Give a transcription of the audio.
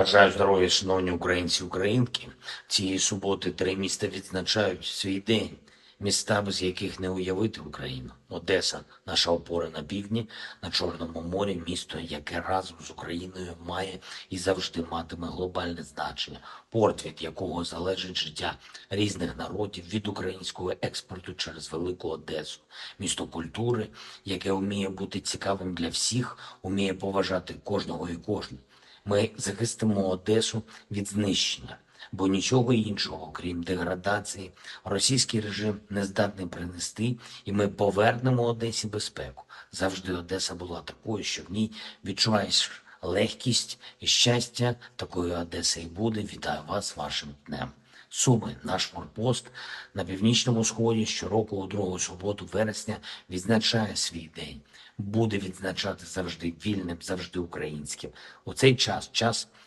Бажаю здоров'я, шановні українці українки. Цієї суботи три міста відзначають свій день. Міста, без яких не уявити Україну. Одеса, наша опора на півдні, на Чорному морі, місто, яке разом з Україною має і завжди матиме глобальне значення. Порт, від якого залежить життя різних народів від українського експорту через велику Одесу. Місто культури, яке вміє бути цікавим для всіх, уміє поважати кожного і кожну. Ми захистимо Одесу від знищення, бо нічого іншого, крім деградації, російський режим не здатний принести, і ми повернемо Одесі безпеку. Завжди Одеса була такою, що в ній відчуваєш легкість і щастя. Такою Одеса і буде. Вітаю вас вашим днем. Суми, наш форпост на північному сході щороку у другу суботу вересня відзначає свій день. Буде відзначати завжди вільним, завжди українським. У цей час, час